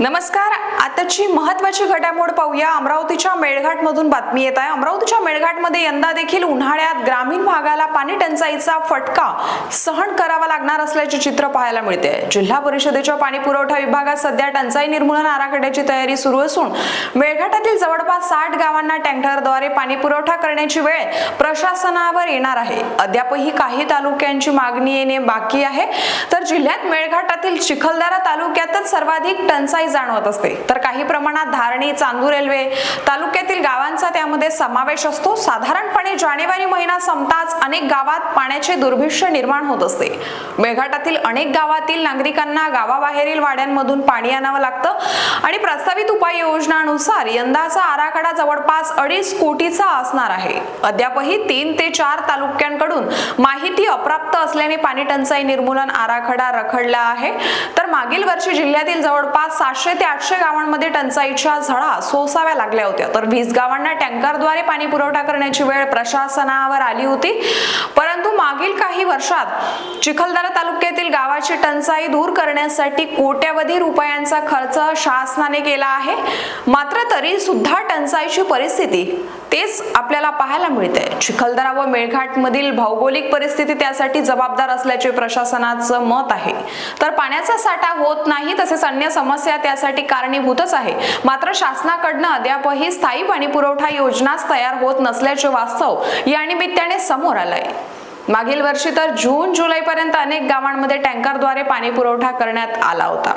नमस्कार आताची महत्वाची घडामोड पाहूया. अमरावतीच्या मेळघाट मधून बातमी येत आहे. अमरावतीच्या मेळघाटमध्ये यंदा देखील उन्हाळ्यात ग्रामीण भागाला पाणी टंचाईचा फटका सहन करावा लागणार असल्याचे चित्र पाहायला मिळते. जिल्हा परिषदेच्या पाणी पुरवठा विभागात सध्या टंचाई निर्मूलन आराखड्याची तयारी सुरू असून मेळघाटातील जवळपास साठ गावांना टँकरद्वारे पाणी पुरवठा करण्याची वेळ प्रशासनावर येणार आहे. अद्यापही काही तालुक्यांची मागणी येणे बाकी आहे. तर जिल्ह्यात मेळघाटातील चिखलदरा तालुक्यातच सर्वाधिक टंचाई जाणवत असते. तर काही प्रमाणात धारणी चांदूर रेल्वे तालुक्यातील गावांचा त्यामध्ये समावेश असतो. साधारणपणे जानेवारी महिना संपताच अनेक गावात पाण्याचे दुर्भिष्य निर्माण होत असते. मेळघाटातील अनेक गावातील नागरिकांना गावाबाहेरील वाड्यांमधून पाणी आणावं लागतं. आणि प्रस्तावित उपाययोजनानुसार यंदाचा आराखडा जवळपास अडीच कोटीचा असणार आहे. अद्यापही तीन ते चार तालुक्यांकडून माहिती अप्राप्त असल्याने पाणी टंचाई निर्मूलन आराखडा रखडला आहे. तर मागील वर्षी जिल्ह्यातील जवळपास सातशे ते आठशे गावांमध्ये टंचाईच्या झळा सोसाव्या लागल्या होत्या. तर वीस गावांना टँकरद्वारे पाणी पुरवठा करण्याची वेळ प्रशासनावर आली होती. परंतु मागील काही वर्षात चिखलदरा तालुक्यातील गावाची टंचाई दूर करण्यासाठी कोट्यावधी रुपयांचा खर्च शासनाने केला आहे. मात्र तरी सुद्धा टंचाईची परिस्थिती तेच आपल्याला पाहायला मिळते. चिखलदरा व मेळघाट मधील भौगोलिक परिस्थिती त्यासाठी जबाबदार असल्याचे प्रशासनाचं मत आहे. तर पाण्याचा साठा होत नाही तसेच अन्य समस्या त्यासाठी कारणीभूतच आहे. मात्र शासनाकडनं अद्यापही स्थायी पाणी पुरवठा योजनाच तयार होत नसल्याचे वास्तव या निमित्ताने समोर आलंय. मागील वर्षी तर जून जुलैपर्यंत अनेक गावांमध्ये टँकरद्वारे पाणी पुरवठा करण्यात आला होता.